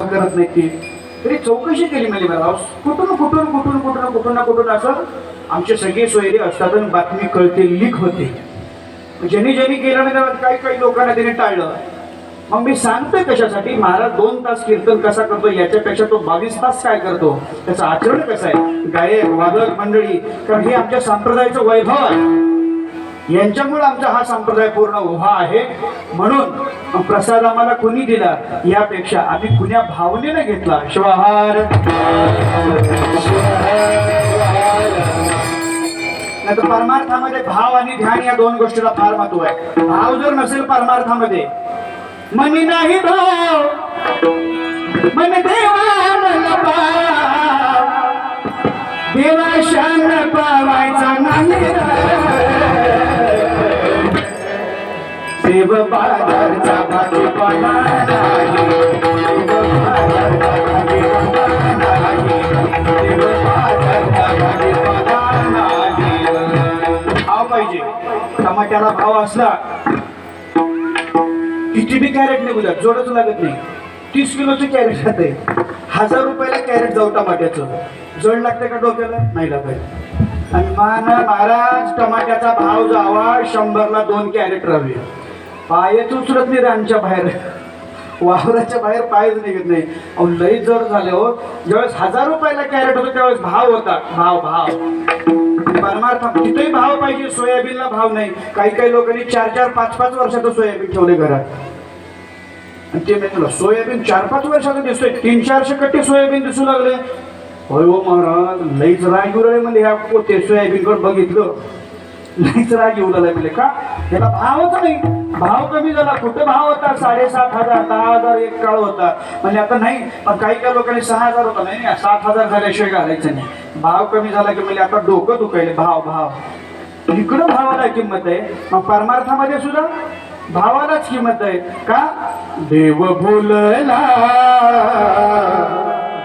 करत नाही ते तरी चौकशी केली म्हणजे मला. कुठून कुठून कुठून कुठून कुठून ना कुठून असं आमचे सगळे सोयरे असतात बातमी कळते लीक होते ज्यांनी ज्यांनी केलं नाही काही काही लोकांना त्याने टाळलं. मग मी सांगतोय कशासाठी महाराज दोन तास कीर्तन कसा करतो याच्यापेक्षा तो बावीस तास काय करतो? त्याचं आचरण कसं आहे? गायक वादक मंडळी कारण हे आमच्या संप्रदायाचं वैभव आहे. यांच्यामुळे आमचा हा संप्रदाय पूर्ण उभा आहे. म्हणून प्रसाद आम्हाला कुणी दिला? यापेक्षा आम्ही कुण्या भावनेने घेतला? शिवाहार. नाही तर परमार्थामध्ये भाव आणि ध्यान या दोन गोष्टीला फार महत्त्व आहे. भाव जर नसेल परमार्थामध्ये मनी नाही भाव. मन देवा. देव बाजारचा भाजीपाला नाही. देव बाजारचा भाजीपाला नाही. बाजारचा भाजीपाला नाही. भाव पाहिजे. टमाट्याला भाव असला किती बी कॅरेट नाही बोलत जोडच लागत नाही. तीस किलोचं कॅरेट खाते. हजार रुपयाला कॅरेट जाऊ टमाट्याचं. जड लागते का डोक्याला? नाही लागत. आणि मान महाराज टमाट्याचा भाव जावा शंभरला दोन कॅरेट राहावे पायच उचलत नाही रानच्या बाहेर वावराच्या बाहेर पायच निघत नाही. अहो लई जर झाले हो. ज्यावेळेस हजार रुपयाला कॅरेट होतो त्यावेळेस भाव होता. भाव भाव. परमार्थ तिथेही भाव पाहिजे सोयाबीनला भाव नाही. काही काही लोकांनी चार चार पाच पाच वर्षाचं सोयाबीन ठेवले घरात. आणि ते मी तुला सोयाबीन चार पाच वर्षाचं दिसतोय. तीन चारशे कट्टे सोयाबीन दिसू लागले. होय हो महाराज लईच राग येऊ म्हणजे ह्या पोते सोयाबीनकडे बघितलं. लईच राग येऊ लागला म्हणजे का? त्याला भावच नाही. भाव कमी झाला. कुठे भाव होता? साडेसात हजार दहा हजार एक काळ होता. म्हणजे आता नाही पण काही काही लोकांनी सहा हजार होता. नाही सात हजार झाल्याशिवाय घालायचं नाही. भाव कमी झाला की म्हणजे आता डोकं दुखायले. भाव भाव. इकडं भावाला किंमत आहे. मग परमार्थामध्ये सुद्धा भावालाच किंमत आहे. का? देव बोलला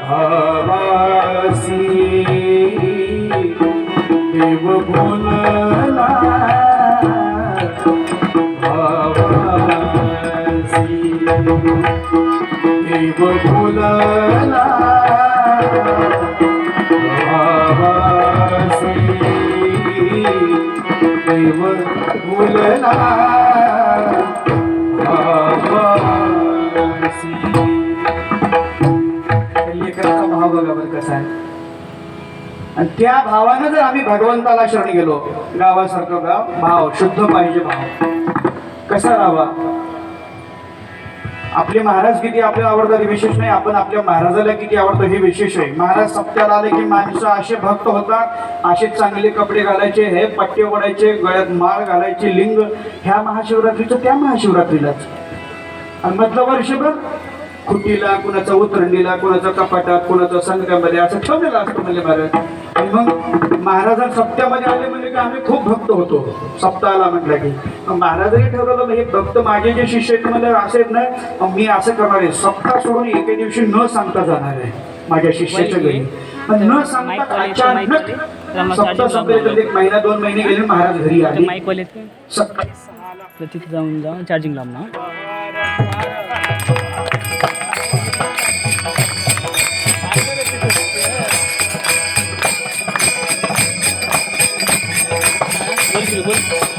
भाव लेखनाचा भाव बघा बरं कसा आहे. आणि त्या भावानं जर आम्ही भगवंताला शरण गेलो गावासारखं गाव भाव शुद्ध पाहिजे भाव. कसा राहावा? आपले महाराज किती आपल्याला आवडतात हे विशेष नाही आपण आपल्या महाराजाला किती आवडतं हे विशेष आहे. महाराज सप्त्याला आले की माणसं असे भक्त होतात असे चांगले कपडे घालायचे हे पट्टे ओढायचे गळ्यात माळ घालायचे लिंग. ह्या महाशिवरात्रीचं त्या महाशिवरात्रीलाच. आणि मधलं वर्षभर खुटीला कुणाचा उतरंडीला कुणाचा कपाटात कुणाचा संघामध्ये असं ठेवलेलं असतं म्हणजे महाराज? आणि मग महाराजां सप्त्यामध्ये आले म्हणजे की आम्ही खूप भक्त होतो. सप्ताहाला म्हटलं की. महाराजांनी ठरवलं हे भक्त माझे जे शिष्य आहेत म्हणजे असे आहेत ना मग मी असं करणार आहे. सप्ताह सोडून एके दिवशी न सांगता जाणार आहे माझ्या शिष्याच्या घरी. न सांगता अचानक सप्ताह संपले एक महिना दोन महिने गेले महाराज घरी आले. जाऊन जाऊन चार्जिंग लावून ना. 的温。